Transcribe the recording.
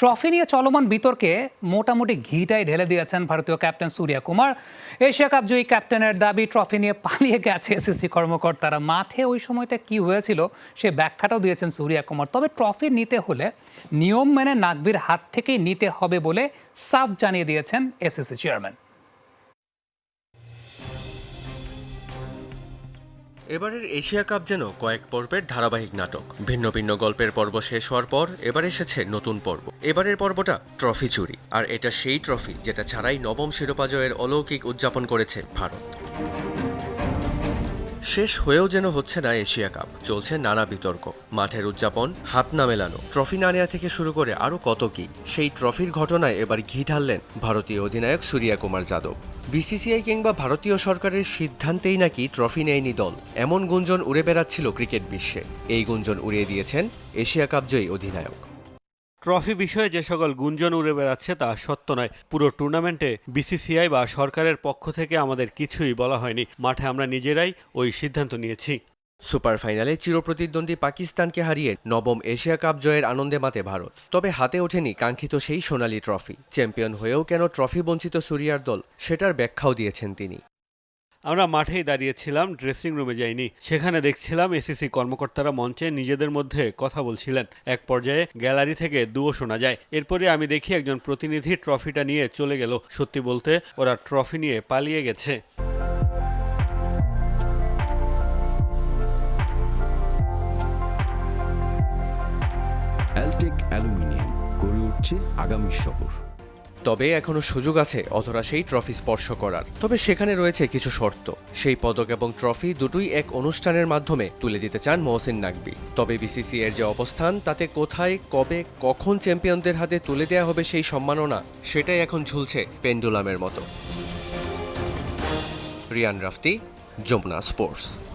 Trophy নিয়ে চলমান বিতর্কে মোটামুটি ঘিটাই ঢেলে দিয়েছেন ভারতীয় captain Surya Kumar. Asia cup জয়ী ক্যাপ্টেনের দাবি, ট্রফি নিয়ে পালিয়ে গেছে এসএসসি কর্মকর্তারা। মাঠে ওই সময়টা কি হয়েছিল সে ব্যাখ্যাটাও দিয়েছেন সূর্যা কুমার। তবে ট্রফি নিতে হলে নিয়ম মেনে নাকবির হাত থেকেই নিতে হবে বলে সাফ জানিয়ে দিয়েছেন এসএসসি চেয়ারম্যান। এবারের এশিয়া কাপ যেন কয়েক পর্বের ধারাবাহিক নাটক। ভিন্ন ভিন্ন গল্পের পর্ব শেষ হওয়ার পর এবার এসেছে নতুন পর্ব। এবারের পর্বটা ট্রফি চুরি, আর এটা সেই ট্রফি যেটা ছাড়াই নবম শিরোপা জয়ের অলৌকিক উদযাপন করেছে ভারত। শেষ হয়েও যেন হচ্ছে না এশিয়া কাপ। চলছে নানা বিতর্ক। মাঠের উদযাপন, হাত না মেলানো। ট্রফি না নেওয়া থেকে শুরু করে আরও কত কি। সেই ট্রফির ঘটনায় এবার ঘি ঢাললেন ভারতীয় অধিনায়ক সূর্যা কুমার যাদব। বিসিসিআই কিংবা ভারতীয় সরকারের সিদ্ধান্তেই নাকি ট্রফি নেয়নি দল। এমন গুঞ্জন উড়ে বেড়াচ্ছিল ক্রিকেট বিশ্বে। এই গুঞ্জন উড়িয়ে দিয়েছেন এশিয়া কাপ জয়ী অধিনায়ক। ট্রফি বিষয়ে যে সকল গুঞ্জন উড়ে বেড়াচ্ছে তা সত্য নয়। পুরো টুর্নামেন্টে বিসিসিআই বা সরকারের পক্ষ থেকে আমাদের কিছুই বলা হয়নি। মাঠে আমরা নিজেরাই ওই সিদ্ধান্ত নিয়েছি। সুপার ফাইনালে চিরপ্রতিদ্বন্দ্বী পাকিস্তানকে হারিয়ে নবম এশিয়া কাপ জয়ের আনন্দে মাতে ভারত। তবে হাতে ওঠেনি কাঙ্ক্ষিত সেই সোনালি ট্রফি। চ্যাম্পিয়ন হয়েও কেন ট্রফি বঞ্চিত সুরিয়ার দল, সেটার ব্যাখ্যাও দিয়েছেন তিনি। আমরা মাঠেই দাঁড়িয়েছিলাম ড্রেসিং রুমে যাইনি। সেখানে দেখছিলাম এসিসি কর্মকর্তারা মঞ্চে নিজেদের মধ্যে কথা বলছিলেন। এক পর্যায়ে গ্যালারি থেকে দুও শোনা যায়। এরপরে আমি দেখি একজন প্রতিনিধি ট্রফিটা নিয়ে চলে গেল। সত্যি বলতে, ওরা ট্রফি নিয়ে পালিয়ে গেছে। অ্যালুমিনিয়াম গড়ে উঠছে আগামী শহর। তবে এখনও সুযোগ আছে অথরা সেই ট্রফি স্পর্শ করার। তবে সেখানে রয়েছে কিছু শর্ত। সেই পদক এবং ট্রফি দুটোই এক অনুষ্ঠানের মাধ্যমে তুলে দিতে চান মহসিন নাকবি। তবে বিসিসি এর যে অবস্থান, তাতে কোথায়, কবে, কখন চ্যাম্পিয়নদের হাতে তুলে দেওয়া হবে সেই সম্মাননা, সেটাই এখন ঝুলছে পেন্ডুলামের মতো। রিয়ান রাফতি, যমুনা স্পোর্টস।